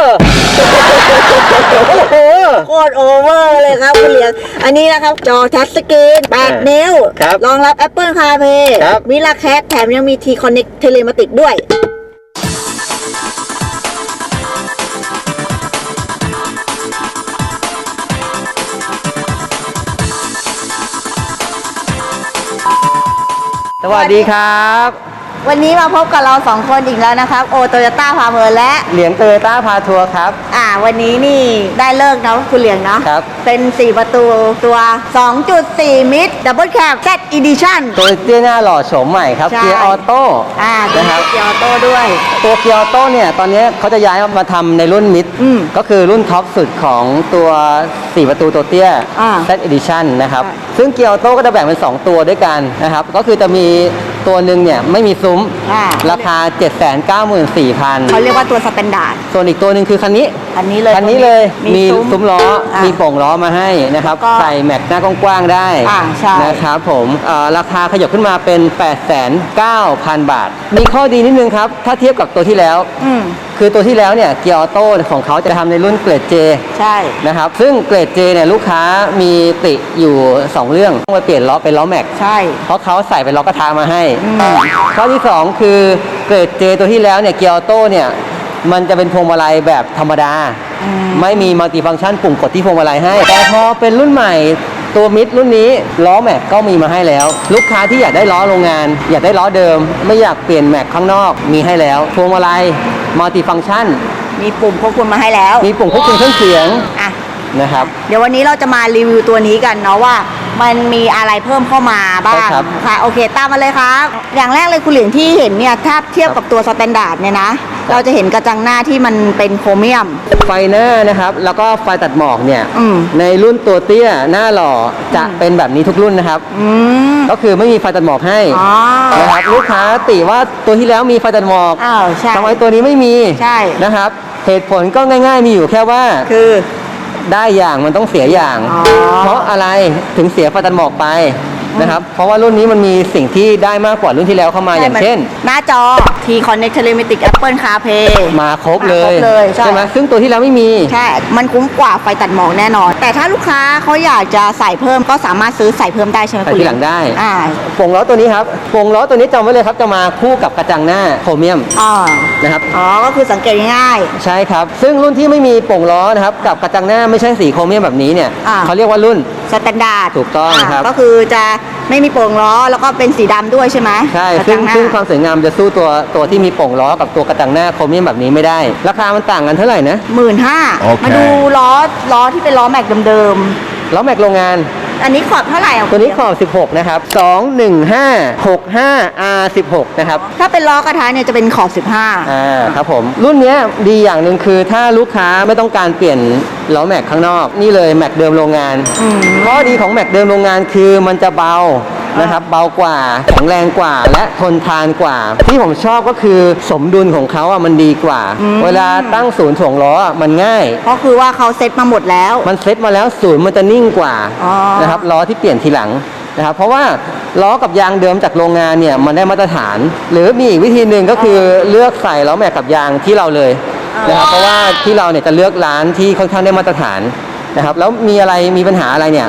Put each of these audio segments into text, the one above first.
โอ้โหโคตรโอเวอร์เลยครับคุณเหลียงอันนี้นะครับ จอทัชสกรีน8นิ้ว ครับรองรับ Apple CarPlay ครับ มิลาแคทแถมยังมี T Connect Telematic ด้วย สวัสดีครับ วันนี้มาพบกับเราสองคนอีกแล้วนะครับ โอโตโยต้าพาเมอร์และเหลียงเตอร์ต้าพาทัวร์ครับ อ่า วันนี้นี่ได้เลิกเนาะคุณเหลียงเนาะครับ เป็น 4 ประตูตัว 2.4 มิตร Double Cab Z Edition ตัวเตี้ยหน้าหล่อโฉมใหม่ครับ ใช่ เกียร์ออโต้อ่านะครับ เกียร์ออโต้ด้วย ตัวเกียร์ออโต้เนี่ย ตอนนี้เขาจะย้ายมาทำในรุ่นมิด อืมก็คือรุ่นท็อปสุดของตัว 4 ประตูตัวเตี้ยอ่า Z Edition นะครับอ่าซึ่งเกียร์ออโต้ก็จะแบ่งเป็น 2 ตัวด้วยกันนะครับ ก็คือจะมีตัวหนึ่งเนี่ยไม่มีซุ้ม อ่า ราคา 794,000 เขาเรียกว่าตัวสแตนดาร์ด ส่วนอีกตัวหนึ่งคือคันนี้อันนี้เลยคันนี้เลยมีซุ้ซุ้มล้ออะมีโป่งล้อมาให้นะครับก็ใส่แม็กหน้ากว้างๆได้อ่าใช่ นะครับผมเอ่อราคาขยับขึ้นมาเป็น 8,900,000บาท มีข้อดีนิดนึงครับ ถ้าเทียบกับตัวที่แล้ว อืม คือตัวที่แล้วเนี่ยเกียร์ออโต้ของเขาจะทำในรุ่นเกรด J ใช่นะครับ ซึ่งเกรด J เนี่ยลูกค้ามีติอยู่ 2 เรื่องต้องไปเปลี่ยนล้อเป็นล้อแม็กใช่ เพราะเขาใส่เป็นล้อกระทะมาให้อืมข้อที่ 2 คือเกรด J ตัวที่แล้วเนี่ยเกียร์ออโต้เนี่ยมันจะเป็นพวงมาลัยแบบธรรมดาอืมไม่มีมัลติฟังก์ชันปุ่มกดที่พวงมาลัยให้ แต่พอเป็นรุ่นใหม่ ตัวมิดรุ่นนี้ล้อแม็กก็มีมาให้แล้ว ลูกค้าที่อยากได้ล้อโรงงาน อยากได้ล้อเดิม ไม่อยากเปลี่ยนแม็กข้างนอกมีให้แล้วพวงมาลัยมัลติฟังก์ชันมีปุ่มควบคุมมาให้แล้ว มีปุ่มควบคุมเครื่องเสียงอะนะครับ เดี๋ยววันนี้เราจะมารีวิวตัวนี้กันเนาะว่า มันมีอะไรเพิ่มเข้ามาบ้างใช่ครับ ค่ะโอเคตามมาเลยครับอย่างแรกเลยคุณเหลียงที่เห็นเนี่ยถ้าเทียบกับตัวสแตนดาร์ดเนี่ยนะ เราจะเห็นกระจังหน้าที่มันเป็นโครเมียม ไฟหน้านะครับแล้วก็ไฟตัดหมอกเนี่ยอืม ในรุ่นตัวเตี้ยหน้าหล่อจะเป็นแบบนี้ทุกรุ่นนะครับ อืมก็คือไม่มีไฟตัดหมอกให้อ๋อ นะครับลูกค้าติว่าตัวที่แล้วมีไฟตัดหมอกอ้าวใช่ทำไมตัวนี้ไม่มีใช่ นะครับ เหตุผลก็ง่าย ๆ มีอยู่แค่ว่า คือ ได้อย่างมันต้องเสียอย่าง อ๋อ เพราะอะไรถึงเสียไฟตัดหมอกไป นะครับเพราะว่ารุ่นนี้มันมีสิ่งที่ได้มากกว่ารุ่นที่แล้วเข้ามาอย่างเช่น หน้าจอ T Connect Telematic Apple CarPlay มาครบเลมาครยบเลยใช่ไหมซึ่งตัวที่แล้วไม่มี ใช่ มันคุ้มกว่าไฟตัดหมอกแน่นอน แต่ถ้าลูกค้าเขาอยากจะใส่เพิ่มก็สามารถซื้อใส่เพิ่มได้ใช่ไหมใส่คุณทีหลังได้อ่าโป่งล้อตัวนี้ครับโป่งล้อตัวนี้จำไว้เลยครับจะมาคู่กับกระจังหน้าโครเมียมอ๋อนะครับอ๋อก็คือสังเกตง่ายใช่ครับ ซึ่งรุ่นที่ไม่มีโป่งล้อนะครับกับกระจังหน้าไม่ใช่สีโครเมียมแบบนี้เนี่ยอ่าเขาเรียกว่ารุ่นๆ สแตนดาร์ดถูกต้องครับ ก็คือจะไม่มีโป่งล้อแล้วก็เป็นสีดำด้วยใช่ไหมใช่กระซึ่จังงหน้าซึ่งความสวยงามจะสู้ตัวตัวที่มีโป่งล้อกับตัวกระจังหน้าโครเมียมแบบนี้ไม่ได้ ราคามันต่างกันเท่าไหร่นะหมื่นห้าโอเคมาดูล้อล้อที่เป็นล้อแม็กเดิมล้อแม็กโรงงานๆ อันนี้ขอบเท่าไหร่อะตัวนี้ขอบ 16 นะครับ 21565 R16 นะครับ ถ้าเป็นล้อกระทะเนี่ยจะเป็นขอบ 15 อ่าครับผม รุ่นเนี้ยดีอย่างหนึ่งคือถ้าลูกค้าไม่ต้องการเปลี่ยนล้อแม็กข้างนอก นี่เลยแม็กเดิมโรงงานอืมข้อดีของแม็กเดิมโรงงานคือมันจะเบา นะครับเบากว่าแข็งแรงกว่า และทนทานกว่า ที่ผมชอบก็คือสมดุลของเขาอะมันดีกว่าอืมเวลาตั้งศูนย์ถ่วงล้ออะมันง่าย ก็คือว่าเขาเซ็ตมาหมดแล้ว มันเซ็ตมาแล้วศูนย์มันจะนิ่งกว่าอ๋อนะครับล้อที่เปลี่ยนทีหลังนะครับเพราะว่าล้อกับยางเดิมจากโรงงานเนี่ยมันได้มาตรฐาน หรือมีอีกวิธีหนึ่งก็คือเลือกใส่ล้อแม็กกับยางที่เราเลยนะครับเพราะว่าที่เราเนี่ยจะเลือกร้านที่ค่อนข้างได้มาตรฐานนะครับแล้วมีอะไรมีปัญหาอะไรเนี่ย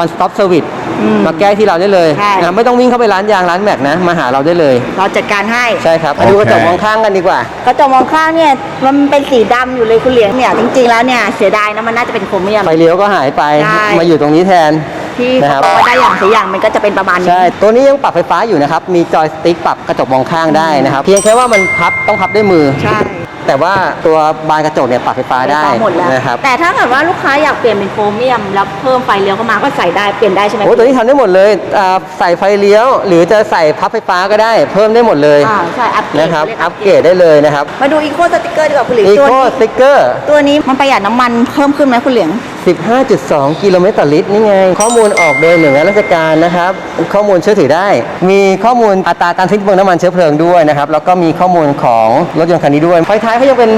one stop service อืมมาแก้ที่เราได้เลยใช่ นะครับไม่ต้องวิ่งเข้าไปร้านยางร้านแม็กนะมาหาเราได้เลย เราจัดการให้ใช่ครับมาดูกระจกมองข้างกันดีกว่า กระจกมองข้างเนี่ยมันเป็นสีดำอยู่เลยคุณเหลียงเนี่ยจริงๆแล้วเนี่ยเสียดายนะมันน่าจะเป็นโครเมียม ไฟเลี้ยวก็หายไปใช่ มาอยู่ตรงนี้แทน ที่นะคเขารับบอกว่าได้อย่างเสียอย่างมันก็จะเป็นประมาณนี้ ใช่ ตัวนี้ยังปรับไฟฟ้าอยู่นะครับ มีจอยสติ๊กปรับกระจกมองข้างได้นะครับ เพียงแค่ว่ามันพับต้องพับด้วยมือ ใช่ แต่ว่าตัวบานกระจกเนี่ยปรับไฟฟ้าได้หมดแล้วนะครับแต่ถ้าเกิดว่าลูกค้าอยากเปลี่ยนเป็นโครเมียมแล้วเพิ่มไฟเลี้ยวเข้ามาก็ใส่ได้เปลี่ยนได้ใช่ไหมโอ้ตัวนี้ทำได้หมดเลยอ่าใส่ไฟเลี้ยว หรือจะใส่พับไฟฟ้าก็ได้ เพิ่มได้หมดเลยอ่าใช่อัปเกรดนะครับเยอัปเกรดได้เลยนะครับมาดูอีโคสติกเกอร์ดีกว่าคุณเหลียงอีตัวโคนี้สติ๊กเกอร์ตัวนี้มันประหยัดน้ำมันเพิ่มขึ้นไหมคุณเหลียง 15.2 กิโลเมตรต่อลิตรนี่ไง ข้อมูลออกโดยหน่วยงานราชการนะครับ ข้อมูลเชื่อถือได้ มีข้อมูลอัตราการทิ้งเปลืองน้ำมันเชื้อเพลิงด้วยนะครับ แล้วก็มีข้อมูลของรถยนต์คันนี้ด้วย ไฟท้ายเขายังเป็น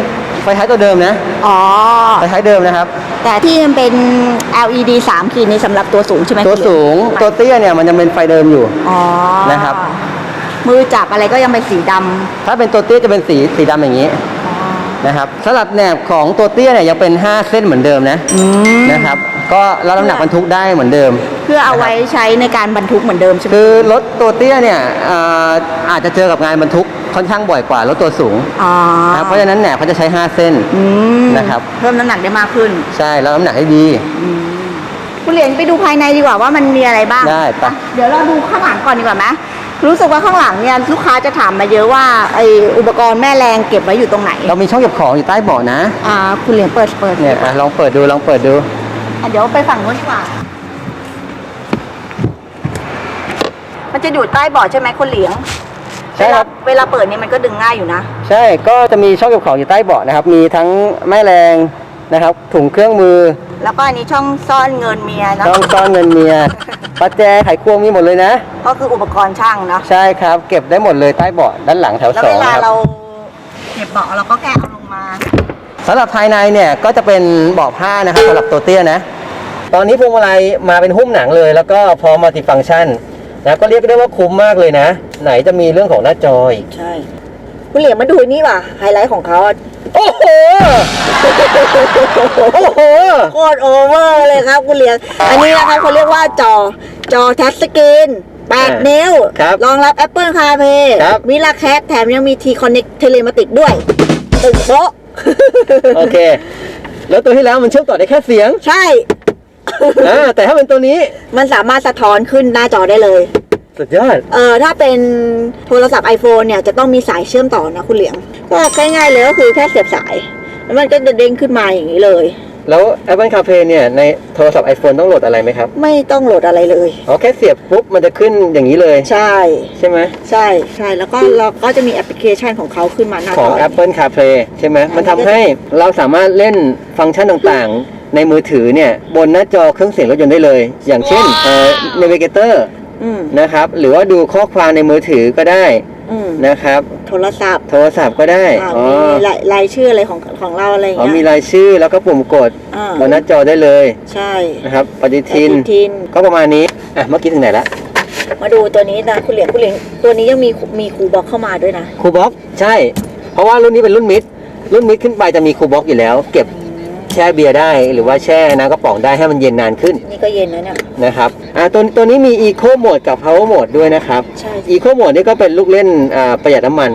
ไฟท้ายตัวเดิมนะ อ๋อ ไฟท้ายเดิมนะครับ แต่ที่มันเป็น LED 3ขีดนี่สำหรับตัวสูงใช่ไหมตัวคุณเหลียสูง ตัวเตี้ยเนี่ยมันยังเป็นไฟเดิมอยู่ อ๋อ นะครับ มือจับอะไรก็ยังเป็นสีดำ ถ้าเป็นตัวเตี้ยจะเป็นสีสีดำอย่างนี้อ๋อ นะครับสลับแหนบของตัวเตี้ยเนี่ยยังเป็น 5 เส้นเหมือนเดิมนะอืมนะครับก็รับน้ำหนักบรรทุกได้เหมือนเดิม เพื่อเอาไว้ใช้ในการบรรทุกเหมือนเดิมใช่ไหมคือรถตัวเตี้ยเนี่ยอ่าอาจจะเจอกับงานบรรทุกค่อนข้างบ่อยกว่ารถตัวสูงอ๋อนะครับเพราะฉะนั้นแหนบเขาจะใช้ 5 เส้น อืมนะครับ เพิ่มน้ำหนักได้มากขึ้นใช่แล้วน้ำหนักให้ดีคุณเหรียญไปดูภายในดีกว่าว่ามันมีอะไรบ้างได้ปะเดี๋ยวเราดูข้างหลังก่อนดีกว่าไหม รู้สึกว่าข้างหลังเนี่ยลูกค้าจะถามมาเยอะว่าไออุปกรณ์แม่แรงเก็บไว้อยู่ตรงไหนเรามีช่องเก็บของอยู่ใต้เบาะนะอ่าคุณเหรียญเปิดเปิดเนี่ยอะลองเปิดดูลองเปิดดูอะเดี๋ยวไปฝั่งนู้นดีกว่า มันจะอยู่ใต้เบาะใช่ไหมคุณเหลียงใช่ครับ เวลาเวลาเปิดเนี่ยมันก็ดึงง่ายอยู่นะ ใช่ก็จะมีช่องเก็บของอยู่ใต้เบาะนะครับ มีทั้งแม่แรงนะครับถุงเครื่องมือแล้วก็อันนี้ช่องซ่อนเงินเมียเนาะช่องซ่อนเงินเมียประแจไขควงมีหมดเลยนะ ก็คืออุปกรณ์ช่างเนาะใช่ครับ เก็บได้หมดเลยใต้เบาะด้านหลังแถวแล้วสอเวงลานะครับ เราเก็บเบาะเราก็แค่เอาลงมา สำหรับภายในเนี่ยก็จะเป็นเบาะผ้านะครับสำหรับตัวเตี้ยนะ ตอนนี้พวงมาลัยมาเป็นหุ้มหนังเลย แล้วก็พร้อมมัลติฟังก์ชันนะก็เรียกได้ว่าคุ้มมากเลยนะ ไหนจะมีเรื่องของหน้าจออีกใช่ คุณเหลียงมาดูนี่ว่ะไฮไลท์ของเขาอะโอ้โห โอ้โห โคตรโอเวอร์เลยครับคุณเหลียง อันนี้นะครับเขาเรียกว่าจอ จอทัชสกรีนอ่า8นิ้ว ครับรองรับ Apple CarPlay ครับ มิลาแคสแถมยังมี T-Connect Telematic ด้วยตึงโป๊ะ โอเค แล้วตัวที่แล้วมันเชื่อมต่อได้แค่เสียงใช่ อ่าแต่ถ้าเป็นตัวนี้ มันสามารถสะท้อนขึ้นหน้าจอได้เลย สุดยอด เออถ้าเป็นโทรศัพท์ iPhone เนี่ยจะต้องมีสายเชื่อมต่อนะคุณเหลียง ก็ง่ายๆเลยก็คือแค่เสียบสาย แล้วมันก็จะเด้งขึ้นมาอย่างนี้เลย แล้ว Apple CarPlay เนี่ย ในโทรศัพท์ iPhone ต้องโหลดอะไรไหมครับ ไม่ต้องโหลดอะไรเลย อ๋อ แค่เสียบปุ๊บ มันจะขึ้นอย่างนี้เลย ใช่ ใช่ไหม ใช่ใช่แล้วก็เราก็จะมีแอปพลิเคชันของเขาขึ้นมาหน้าของจอ Apple CarPlay ใช่ไหม มันทำให้เราสามารถเล่นฟังก์ชันต่างๆ ในมือถือเนี่ย บนหน้าจอเครื่องเสียงรถยนต์ได้เลย อย่างเช่นเอ่อ Navigator อืมนะครับ หรือว่าดูข้อความในมือถือก็ได้อืมนะครับ โทรศัพท์โทรศัพท์ก็ได้อ่าอ๋อมีรายรายชื่ออะไรของของเราอะไรอย่างอ๋อเงี้ยมีรายชื่อแล้วก็ปุ่มกดอ่าบนหน้าจอได้เลยใช่นะครับ ปฏิทิน ปฏิทิน ก็ประมาณนี้อะเมื่อกี้ถึงไหนละมาดูตัวนี้นะคุณเหลียงคุณเหลียงตัวนี้ยังมีมีคูบ็อกเข้ามาด้วยนะคูบ็อกใช่ เพราะว่ารุ่นนี้เป็นรุ่นมิดรุ่นมิดขึ้นไปจะมีคูบ็อกอยู่แล้ว เก็บ แช่เบียร์ได้หรือว่าแช่น้ำกระป๋องได้ให้มันเย็นนานขึ้นนี่ก็เย็นนะเนี่ย นะครับอ่าตัวตัวนี้มี Eco Mode กับ Power Mode ด้วยนะครับ ใช่ Eco Mode นี่ก็เป็นลูกเล่นอ่าประหยัดน้ำมัน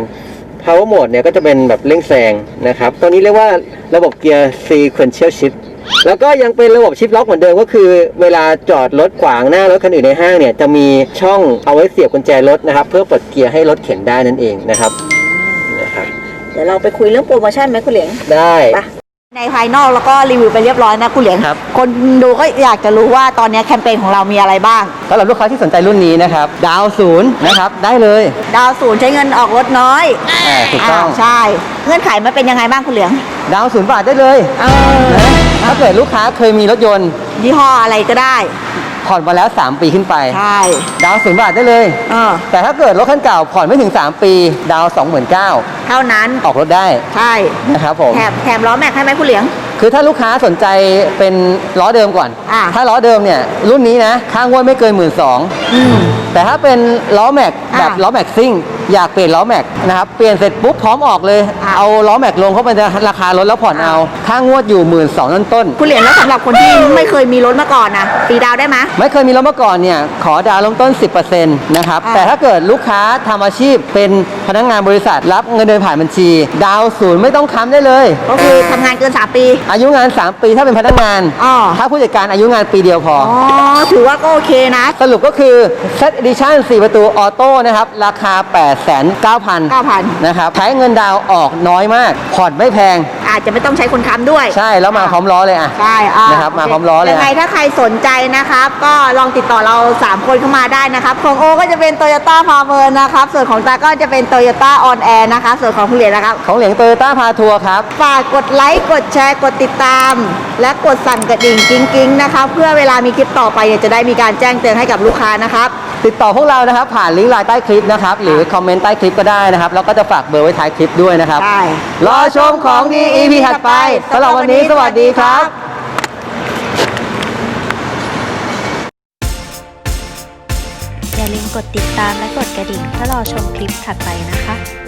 Power Mode เนี่ยก็จะเป็นแบบเร่งแซงนะครับตัวนี้เรียกว่าระบบเกียร์ Sequential Shift แล้วก็ยังเป็นระบบชิปล็อกเหมือนเดิมก็คือ เวลาจอดรถขวางหน้ารถคันอื่นในห้างเนี่ยจะมีช่องเอาไว้เสียบกุญแจรถนะครับ เพื่อปลดเกียร์ให้รถเข็นได้นั่นเองนะครับนะครับ เดี๋ยวเราไปคุยเรื่องโปรโมชั่นไหมคุณเหลียงได้ ไป ในภายนอกแล้วก็รีวิวไปเรียบร้อยนะคุณเหลียงครับ คนดูก็อยากจะรู้ว่าตอนนี้แคมเปญของเรามีอะไรบ้างสำหรับลูกค้าที่สนใจรุ่นนี้นะครับ ดาวศูนย์นะครับ ได้เลยดาวศูนย์ใช้เงินออกรถน้อยอ่าถูกต้องาใช่ เงื่อนไขมันเป็นยังไงบ้างคุณเหลียง ดาวศูนย์บาทได้เลยเออนะถ้าเกิดลูกค้าเคยมีรถยนต์ยี่ห้ออะไรก็ได้ ผ่อนมาแล้ว 3 ปีขึ้นไป ใช่ ดาวศูนย์บาทได้เลย เออ แต่ถ้าเกิดรถคันเก่าผ่อนไม่ถึง 3 ปี ดาว 29,000เท่านั้น ออกรถได้ใช่ นะครับผม แถมแถมล้อแม็กให้ไหมคุณเหลียง คือถ้าลูกค้าสนใจเป็นล้อเดิมก่อน อ่าถ้าล้อเดิมเนี่ย รุ่นนี้นะ ค่างวดไม่เกินหมื่นสอง อืม แต่ถ้าเป็นล้อแม็กอ่าแบบล้อแม็กซิ่ง อยากเปลี่ยนล้อแม็กนะครับ เปลี่ยนเสร็จปุ๊บพร้อมออกเลยอ่าเอาล้อแม็กลงเข้าไปในราคารถแล้วผ่อนอ่าเอา ค่างวดอยู่หมื่นสองต้นต้นคุณเหลียงแล้วสำหรับคนที่ไม่เคยมีรถมาก่อนนะตีดาวได้ไหมไม่เคยมีรถมาก่อนเนี่ยขอดาวน์เริ่มต้น 10%นะครับอ่าแต่ถ้าเกิดลูกค้าทำอาชีพเป็นพนักงานบริษัทรับเงินเดือนผ่านบัญชี ดาวน์ศูนย์ไม่ต้องค้ำได้เลย ก็คือทำงานเกิน 3 ปี อายุงาน 3 ปีถ้าเป็นพนักงานอ๋อถ้าผู้จัดการอายุงานปีเดียวพออ๋อถือว่าก็โอเคนะ สรุปก็คือ Set Edition 4ประตูออโต้นะครับราคา8,900 9,000 นะครับใช้เงินดาวน์ออกน้อยมากผ่อนไม่แพง อาจจะไม่ต้องใช้คนค้ำด้วย ใช่แล้วมาพร้อมล้อเลยอะ ใช่อ่านะครับโมาพร้อมล้อเลยยังไงอะถ้าใครสนใจนะครับ ก็ลองติดต่อเรา 3 คนเข้ามาได้นะครับ ของโอก็จะเป็น Toyota p a v e r นะครับ ส่วนของตาก็จะเป็น Toyota On Air นะคะส่วนของคุณเหรียญนะครับ ของเหลียงโตโยต้าพาทัวร์ครับ ฝากกดไลค์ กดแชร์ กดติดตาม และกดสั่นกระดิ่งกิ้งๆ นะคะ เพื่อเวลามีคลิปต่อไปเนี่ยจะได้มีการแจ้งเตือนให้กับลูกค้านะครับ ติดต่อพวกเรานะครับ ผ่านลิงก์ไลน์ใต้คลิปนะครับ หรือคอมเมนต์ใต้คลิปก็ได้นะครับ แล้วก็จะฝากเบอร์ไว้ท้ายคลิปด้วยนะครับ ใช่ รอชมของดี EP ถัดไปสำหรับวันนี้สวัสดีครับอย่าลืมกดติดตามและกดกระดิ่งเพื่อรอชมคลิปถัดไปนะคะ